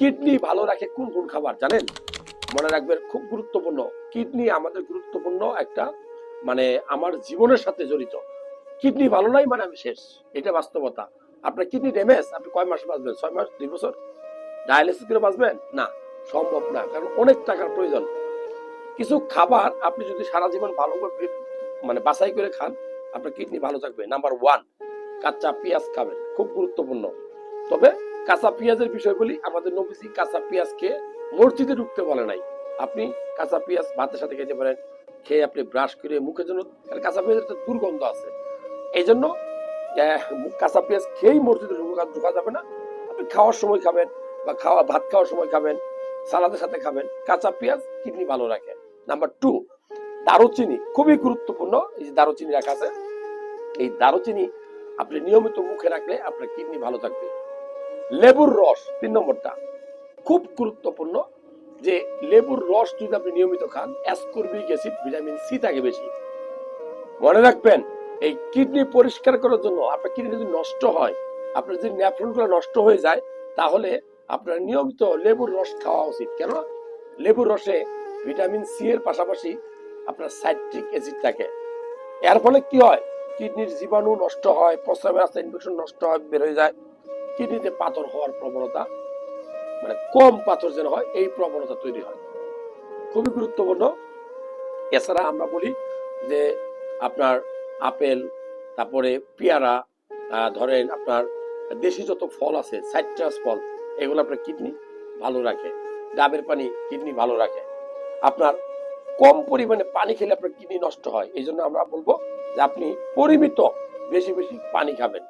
Kidney ভালো রাখে কোন কোন খাবার, জানেন? মনে রাখবেন, খুব গুরুত্বপূর্ণ। কিডনি আমাদের গুরুত্বপূর্ণ একটা মানে আমার জীবনের সাথে জড়িত। কিডনি ভালো নাই মানে আমি শেষ। এটা বাস্তবতা। আপনার কিডনি ড্যামেজ আপনি কয় মাস বাঁচবেন? ছয় মাস, দুই বছর? ডায়ালিসিস করে বাঁচবেন? না, সম্ভব না, কারণ অনেক টাকার প্রয়োজন। কিছু খাবার আপনি যদি সারা জীবন ভালো করে মানে বাছাই করে খান, আপনার কিডনি ভালো থাকবে। নাম্বার ওয়ান কাঁচা পেঁয়াজ খাবেন, খুব গুরুত্বপূর্ণ। তবে কাঁচা পেঁয়াজের বিষয় বলি, আমাদের নবীজি কাঁচা পেঁয়াজ খেয়ে মসজিদে ঢুকতে বলে নাই। আপনি কাঁচা পেঁয়াজ ভাতের সাথে খেতে পারেন, খেয়ে আপনি ব্রাশ করে মুখের জন্য কাঁচা পেঁয়াজের একটা দুর্গন্ধ আছে। এই জন্য কাঁচা পেঁয়াজ খেয়েই মসজিদে ঢুকা যাবে না। আপনি খাওয়ার সময় খাবেন বা খাওয়া ভাত খাওয়ার সময় খাবেন, সালাদের সাথে খাবেন। কাঁচা পেঁয়াজ কিডনি ভালো রাখে। নাম্বার টু, দারুচিনি খুবই গুরুত্বপূর্ণ। এই যে দারুচিনি রাখা আছে, এই দারুচিনি আপনি নিয়মিত মুখে রাখলে আপনার কিডনি ভালো থাকবে। লেবুর রস, তিন নম্বরটা। খুব গুরুত্বপূর্ণ যে লেবুর রস যদি আপনি নিয়মিত খান অ্যাসকর্বিক অ্যাসিড ভিটামিন সি থাকে বেশি। মনে রাখবেন, এই কিডনি পরিষ্কার করার জন্য আপনার কিডনি যদি নষ্ট হয়, আপনার যদি ন্যাফ্রনগুলো নষ্ট হয়ে যায়, তাহলে আপনার নিয়মিত লেবুর রস খাওয়া উচিত। কেন? লেবুর রসে ভিটামিন সি এর পাশাপাশি আপনার সাইট্রিক অ্যাসিড থাকে। এর ফলে কি হয়? কিডনির জীবাণু নষ্ট হয়, প্রস্রাবের রাস্তা ইনফেকশন নষ্ট হয়, বের হয়ে যায়। কিডনিতে পাথর হওয়ার প্রবণতা মানে কম পাথর যেন হয়, এই প্রবণতা তৈরি হয়। খুবই গুরুত্বপূর্ণ। এছাড়া আমরা বলি যে আপনার আপেল, তারপরে পেয়ারা ধরেন আপনার দেশি যত ফল আছে, সাইট্রাস ফল, এগুলো আপনার কিডনি ভালো রাখে, ডাবের পানি কিডনি ভালো রাখে। আপনার কম পরিমাণে পানি খেলে আপনার কিডনি নষ্ট হয়, এই জন্য আমরা বলব যে আপনি পরিমিত বেশি বেশি পানি খাবেন।